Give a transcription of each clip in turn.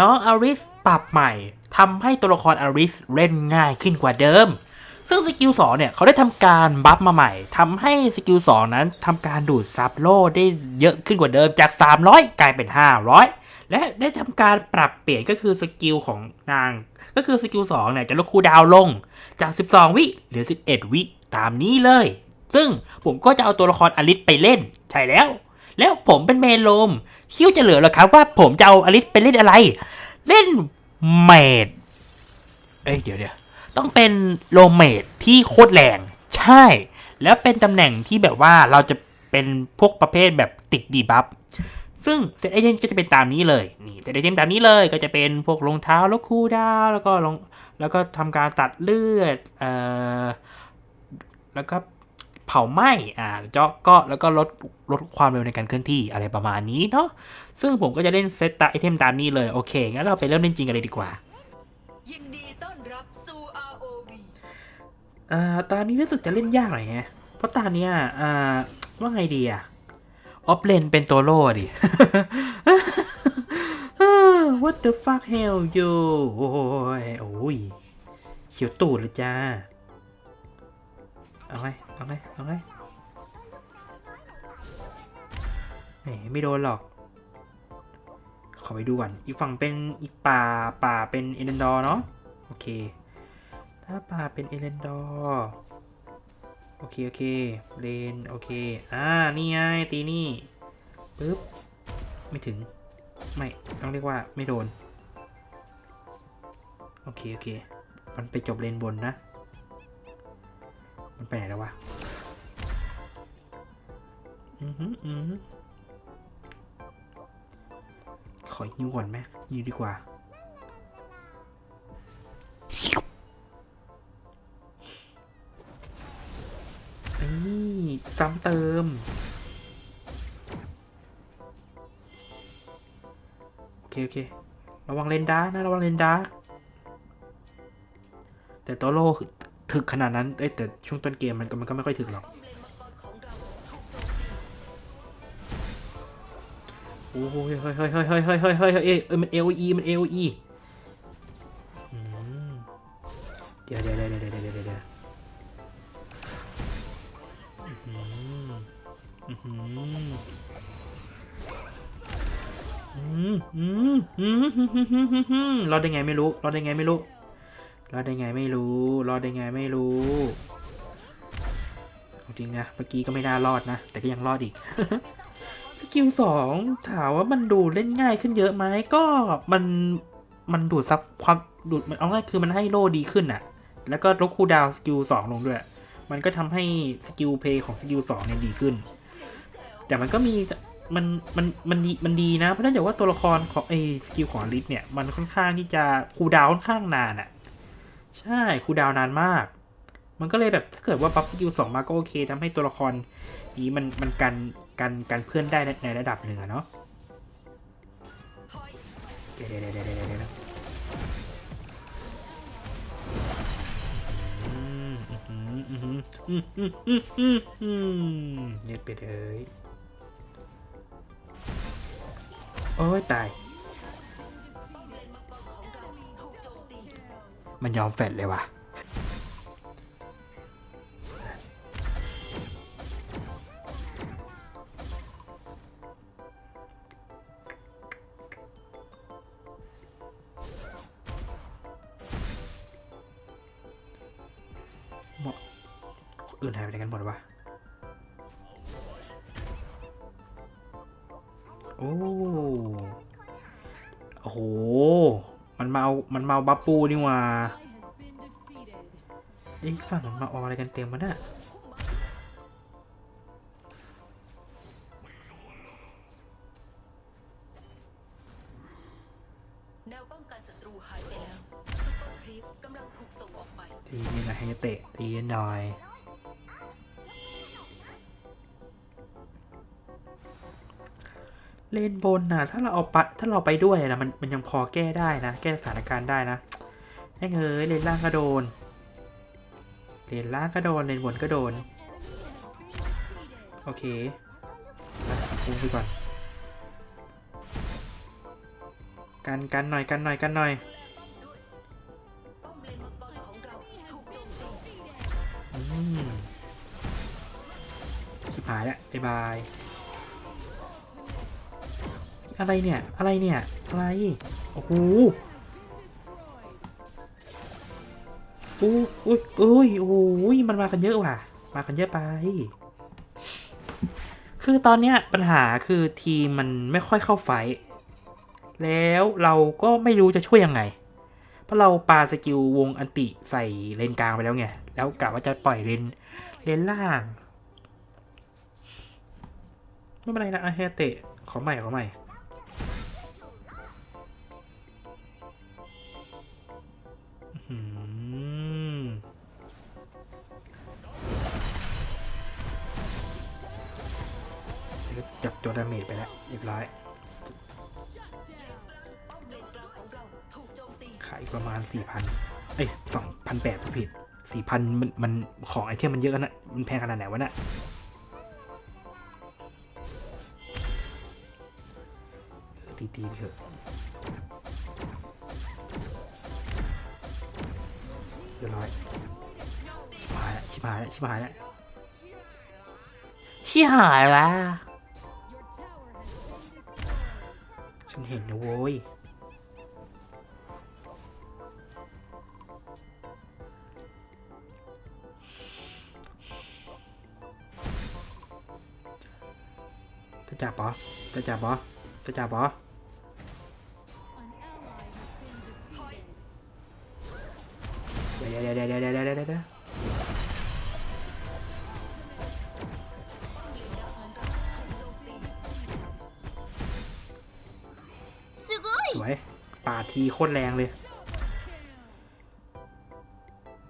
น้องอาริสปรับใหม่ทำให้ตัวละครอาริสเล่นง่ายขึ้นกว่าเดิม ซึ่งสกิล2เนี่ยเขาได้ทำการบัฟมาใหม่ทำให้สกิล2นั้นทำการดูดซับโลได้เยอะขึ้นกว่าเดิมจาก 300 กลายเป็น 500 และได้ทำการปรับเปลี่ยนก็คือสกิลของนาง ก็คือสกิล2เนี่ยจะลดคูดาวลงจาก 12 วิเหลือ 11 วิตามนี้เลย ซึ่งผมก็จะเอาตัวละครอลิสไปเล่น ใช่แล้ว แล้วผมเป็นเมโลมคิวจะเหลือหรอครับว่าผมจะเอาอลิสไปเล่นอะไร เล่นเมดเอ้ยเดี๋ยวเดี๋ยวต้องเป็นโลเมดที่โคตรแรงใช่ แล้วเป็นตำแหน่งที่แบบว่าเราจะเป็นพวกประเภทแบบติดดีบัฟซึ่งเซตไอเทมก็จะเป็นตามนี้เลยนี่เซตไอเทมตามนี้เลยก็จะเป็นพวกรองเท้าแล้วคูลดาวแล้วก็ลงแล้วก็ทำการตัดเลือดเอ่อแล้วก็ เผาไหม้อ่าเจาะก็แล้วก็ลดลดความเร็วในการเคลื่อนที่อะไรประมาณนี้เนาะซึ่งผมก็จะเล่นเซตตาไอเทมตามนี้เลย โอเค งั้นเราไปเริ่มเล่นจริงกันเลยดีกว่ายินดีต้อนรับสู่ ROV อ่าตานี้รู้สึกจะเล่นยากหน่อยแฮะเพราะตาเนี้ยอ่าว่าไงดีอะออฟเลนเป็นตัวโล่ดิ What the fuck hell you โอ้ยโอ้ยเขียวตูดเลยจ้า เอาไง เอาไงเอาไงแหมไม่โดนหรอก ขอไปดูก่อน อีกฝั่งเป็นอีกป่าป่าเป็นเอเดนดอร์เนาะ โอเค ถ้าป่าเป็นเอเลนดอร์โอเค โอเค เลน โอเค อ่า นี่ไง ตีนี่ปึ๊บ ไม่ถึง ไม่ ต้องเรียกว่าไม่โดน โอเค โอเค มันไปจบเลนบนนะ มันไปไหนแล้ววะ อือหืออือหือขอยิวก่อนไหมยิวดีกว่า นี่ซ้ำเติม โอเค โอเค ระวังเลนดาร์กนะ ระวังเลนดาร์กแต่ตัวโล ถึกขนาดนั้นเอ้แต่ช่วงต้นเกมมันก็มันก็ไม่ค่อยถึกหรอกป้อมเลนมังกรของเราถูกโจมตีโอ้ยเฮ้ยเฮ้ยเฮ้ยเฮ้ยเฮ้ยเฮ้ยเฮ้ยเฮ้ยเอ้ยเอ้ยมัน AOE มัน AOE อืมเดี๋ยวเดี๋ยวเดี๋ยวเดี๋ยวเดี๋ยวเดี๋ยวเดี๋ยวรอดได้ไงไม่รู้รอดได้ไงไม่รู้ รอดได้ไงไม่รู้ รอดได้ไงไม่รู้จริงนะเมื่อกี้ก็ไม่น่ารอดนะ แต่ก็ยังรอดอีก สกิลสองถามว่ามันดูเล่นง่ายขึ้นเยอะไหมก็มันมันดูดซับความดูดมันเอาง่ายคือมันให้โลดีขึ้นอะแล้วก็ลดคูดาวสกิลสองลงด้วย มันก็ทำให้สกิลเพย์ของสกิลสองเนี่ยดีขึ้น แต่มันก็มีมันมันมันดีมันดีนะเพราะนื่องจากว่าตัวละครของไอ้สกิลของลิสเนี่ยมันค่อนข้างที่จะคูดาวค่อนข้างนานอะ ใช่คูดาวนานมาก มันก็เลยแบบถ้าเกิดว่าบัฟสกิลสองมาก็โอเคทำให้ตัวละครนี้มันมันกันกันกันเพื่อนได้ในระดับหนึ่งอะเนาะเดี๋ยวเดี๋ยวเดี๋ยวเดี๋ยวเนี่ยเป็ดเอ้ยโอ้ยตาย มันยอมแฟดเลยว่ะหมดอื่นหายไปไหนกันหมดวะโอ้ มเมาบัปปูนี่ว่าไอ้ฝั่งมันมาออกอะไรกันเต็มมาเนี่ยทีนี่นะให้เตะตีหน่อย เลนบนน่ะถ้าเราเอาปะถ้าเราไปด้วยนะมันมันยังพอแก้ได้นะ แก้สถานการณ์ได้นะแม่งเอ้ยเลนล่างก็โดน เลนล่างก็โดนเลนบนก็โดน โอเคปพุ่งไปก่อน กันกันหน่อยกันหน่อยกันหน่อยป้อมเลนมังกรของเราถูกโจมตีอืมชิบหายแล้วบ๊ายบาย อะไรเนี่ย อะไรเนี่ย อะไร โอ้โหอู้อุ้ยอุ้ยโอ้ยมันมากันเยอะว่ะ มากันเยอะไป คือตอนเนี้ยปัญหาคือทีมมันไม่ค่อยเข้าไฟ แล้วเราก็ไม่รู้จะช่วยยังไง เพราะเราปาสกิลวงอันติใส่เลนกลางไปแล้วไง แล้วกะว่าจะปล่อยเลนเลนล่าง ไม่เป็นไรนะอาเฮเตะขอใหม่ขอใหม่ จับตัวดาเมจไปแล้วเรียบร้อยขายประมาณสี่พันเอ้ยสองพันแปดผิดสี่พันมันมันของไอเทมมันเยอะกันนะ มันแพงขนาดไหนวะน่ะตีตีๆเถอะ รียบร้อยชิบหายแล้วชิบหายแล้วชิบหายแล้วชิบหายแล้วฉันเห็นนะโว้ยจะจับปะจะจับปะจะจับปะ เดี๋ยวเดี๋ยวเดี๋ยวเดี๋ยวสวยป่าทีโคตรแรงเลย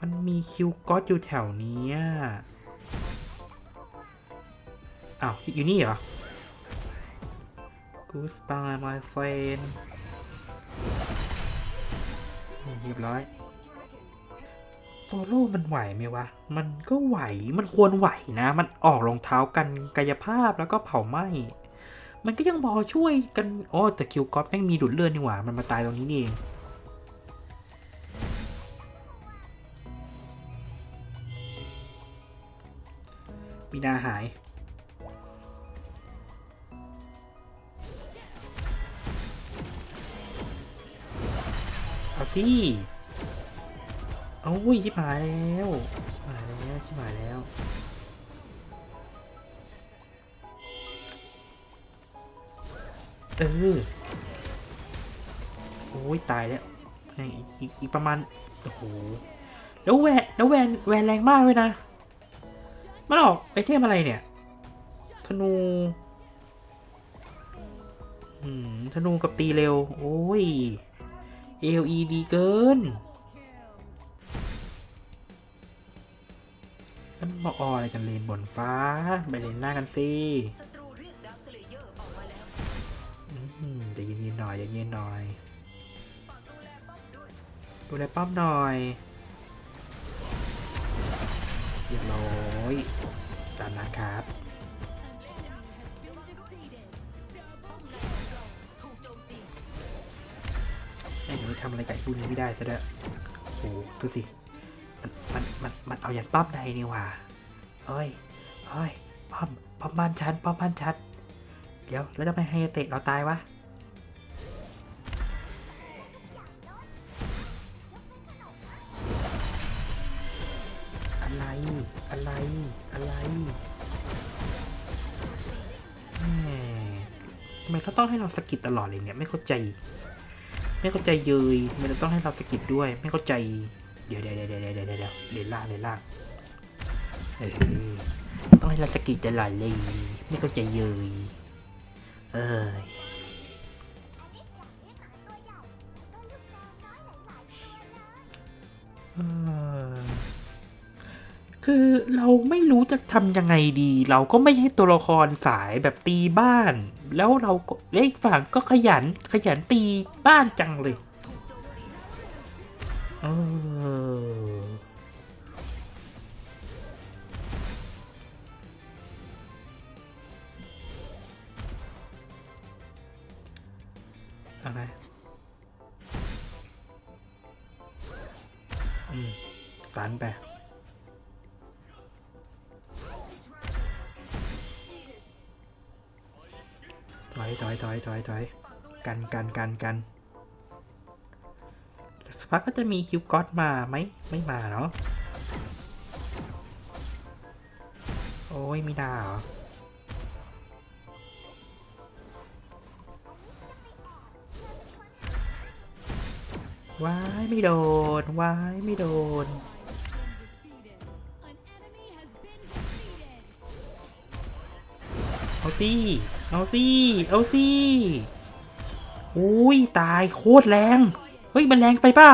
มันมีคิวก็อตอยู่แถวนี้อ้าวอยู่นี่เหรอ กูสปายมาเฟนเรียบร้อย โตโร่มันไหวไหมวะ มันก็ไหว มันควรไหวนะ มันออกรองเท้ากันกายภาพแล้วก็เผาไหม้ มันก็ยังพอช่วยกันอ๋อแต่คิวก๊อตแม่งมีดูดเลือดนี่หว่า มันมาตายตรงนี้นี่เองมีนาหาย เอาสิ เอาอุ้ยชิบหายแล้วชิบหายแล้วชิบหายแล้ว เออ โอ้ยตายแล้วยังอีกอีกอีกประมาณ โอ้โห แล้วแวนแล้วแวนแวนแรงมากเลยนะมันออกไอเทมอะไรเนี่ย ธนู อืม ธนูกับตีเร็ว โอ้ย LE ดีเกิน มันบอออะไรกันเลนบนฟ้า ไปเลนหน้ากันสิศัตรูเรียกดาวสเลเยอร์ออกมาแล้วอืมใจะเย็นหน่อยใจะย็นหน่อย ดูแลป้อมหน่อยเรียบร้อยตามนั้นครับไอ้หนูทำอะไรกับไอ้พวกนี้ไม่ได้ซะแล้วยโอ้ดูสิ มัน มัน มัน มันเอายันป้อมในนี่ว่า เอ้ยเอ้ยป้อมป้อมบ้านฉันป้อมบ้านฉันเดี๋ยวแล้วทำไมให้เตะเราตายวะอะไรอะไรอะไรทำไมเขาต้องให้เราสกิดตลอดเลยเนี่ยไม่เข้าใจ ไม่เข้าใจเยยทำไมเราต้องให้เราสกิดด้วย ไม่เข้าใจ เดี๋ยวเดี๋ยวเดี๋ยวเดี๋ยวเดี๋ยวเดี๋ยวเดี๋ยวล่างเดี๋ยวล่าง เออต้องให้เราสกิดตลอดเลย ไม่เข้าใจเยยเอ้ยเออคือเราไม่รู้จะทำยังไงดี เราก็ไม่ใช่ตัวละครสายแบบตีบ้าน แล้วเราก็และอีกฝั่งก็ขยันขยันตีบ้านจังเลย เออ อะไรอืมตันไปถอยถอยถอยถอยถอยกันกันกันกันสปาร์กก็จะมีคิวก็อตมาไหมไม่มาเนาะโอ้ยมีดาเหรอ ว้ายไม่โดนว้ายไม่โดน เอาสิเอาสิเอาสิอุ้ยตายโคตรแรง เฮ้ยมันแรงไปเปล่า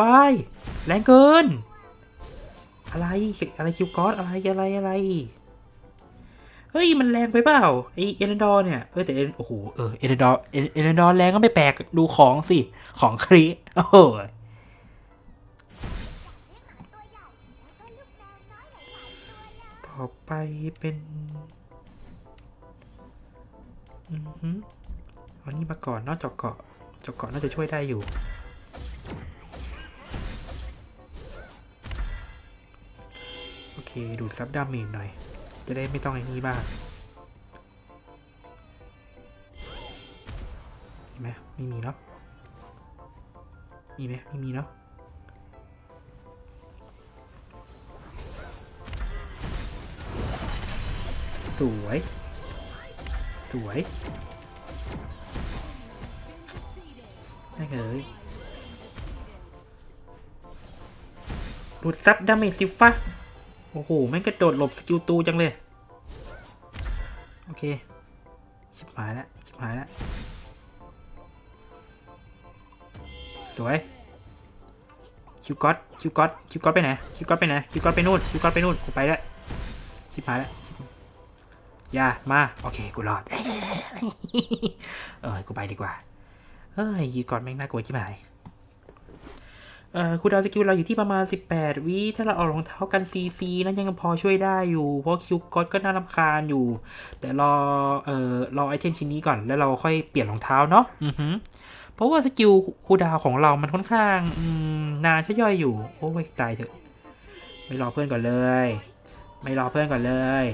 ว้ายแรงเกิน อะไรอะไรคิวกอสอะไรอะไรอะไร เฮ้ยมันแรงไปเปล่าไอเอเลนดอร์เนี่ยเออแต่เอเลนโอ้โหเออเอเลนดอร์เอเลนดอร์แรงก็ไม่แปลกดูของสิ ของครีโอ้โหต่อไปเป็นอือฮึอันนี้มาก่อนนอกจอกเกาะจอกเกาะน่าจะช่วยได้อยู่โอเคดูดซับดาเมจหน่อย จะได้ไม่ต้องไอ้นี่บ้างมีไหมไม่มีเนาะมีไหมไม่มีเนาะสวย สวยได้เลยดูดซับดาเมจสิฟ้า โอ้โหแม่งกระโดดหลบสกิลตูจังเลย โอเค ชิบหายแล้ว ชิบหายแล้ว สวย คิวก็อตคิวก็อตคิวก็อตไปไหน คิวก็อตไปไหน คิวก็อตไปนู่น คิวก็อตไปนู่น กูไปแล้ว ชิบหายแล้วอย่า มา โอเค กูรอด เออ กูไปดีกว่า เฮ้ยยีก่อนแม่งน่ากลัวชิบหาย เอ่อคูดาวสกิลเราอยู่ที่ประมาณ 18 วิถ้าเราเอารองเท้ากันฟรีนั้นยังพอช่วยได้อยู่ เพราะคิวก็ก็น่ารำคาญอยู่ แต่รอเอ่อรอไอเทมชิ้นนี้ก่อนแล้วเราค่อยเปลี่ยนรองเท้าเนาะอือฮึเพราะว่าสกิลคูดาวของเรามันค่อนข้างอืมนานช่ย่อยอยู่ โอ้ยตายเถอะ ไม่รอเพื่อนก่อนเลย ไม่รอเพื่อนก่อนเลย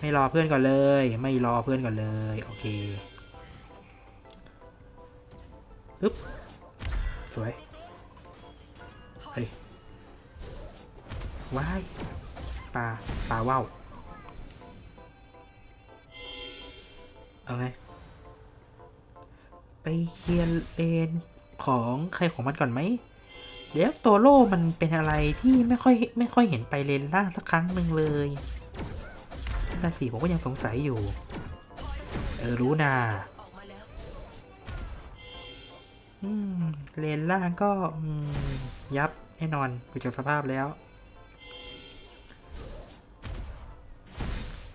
ไม่รอเพื่อนก่อนเลย ไม่รอเพื่อนก่อนเลยโอเคปึ๊บสวย ว้ายปลาปลาว่าวเอาไง ไปเคลียร์เลนของใครของมันก่อนไหมเดี๋ยวตัวโล่มันเป็นอะไรที่ไม่ค่อยไม่ค่อยเห็นไปเลนล่างสักครั้งหนึ่งเลยนั่นนะสิผมก็ยังสงสัยอยู่ เออรู้นาออกมาแล้วอืมเลนล่างก็ยับแน่นอนดูจากสภาพแล้ว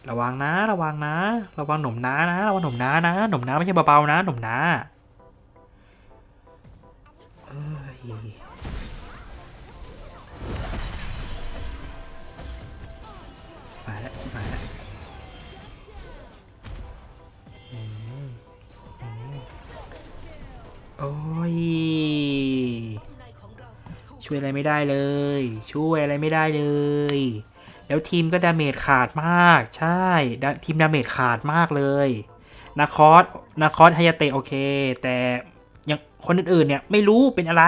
ระวังนะ ระวังนะ ระวังหนุ่มน้านะ ระวังหนุ่มน้านะหนุ่มน้าไม่ใช่เบาๆนะหนุ่มน้าเอ้ยชิบายแล้วชิบายแล้วโอ้ย ช่วยอะไรไม่ได้เลย ช่วยอะไรไม่ได้เลย แล้วทีมก็ดาเมจขาดมาก ใช่ทีมดาเมจขาดมากเลยนาคอสนาคอสไฮยาเตะโอเค แต่ยังคนอื่นๆเนี่ยไม่รู้เป็นอะไร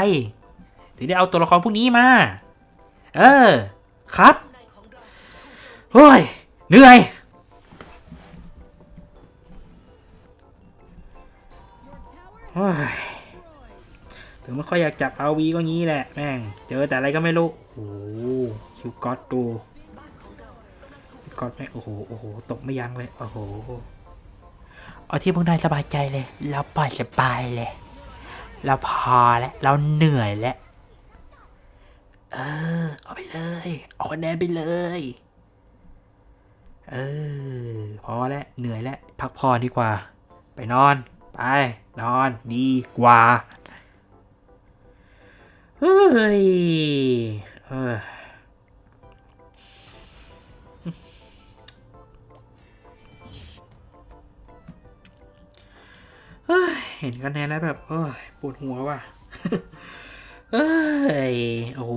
ถึงได้เอาตัวละครพวกนี้มา เออ ครับเฮ้ยเหนื่อยเฮ้ยถึงไม่ค่อยอยากจับเอาวีก็งี้แหละ แม่ง เจอแต่อะไรก็ไม่รู้ โอ้โหคิวก็อตดู กำลังถูกก็ไม่โอ้โหโอ้โหตกไม่ยั้งเลยโอ้โหเอาที่พวกนายสบายใจเลยเราปล่อยสบายเลยเราพอแล้วเราเหนื่อยแล้วเออเอาไปเลยเอาคะแนนไปเลยเออพอแล้วเหนื่อยแล้วพักผ่อนดีกว่า ไปนอน ไป นอนดีกว่าเฮ้ยเออ เห็นคะแนนแล้วแบบเอ้ยปวดหัวว่ะเอ้ยโอ้โห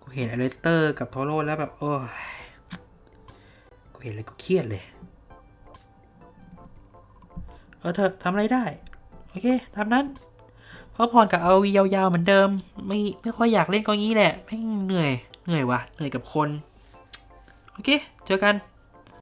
กูเห็นอเลสเตอร์กับโทโร่แล้วแบบโอ้ยกูเห็นเลยกูเครียดเลยเออเธอทำอะไรได้ โอเคตามนั้นพราะพรกับเอาวียาวๆเหมือนเดิม ไม่ไม่ค่อยอยากเล่นก็งี้แหละแม่งเหนื่อยเหนื่อยว่ะเหนื่อยกับคน โอเค เจอกัน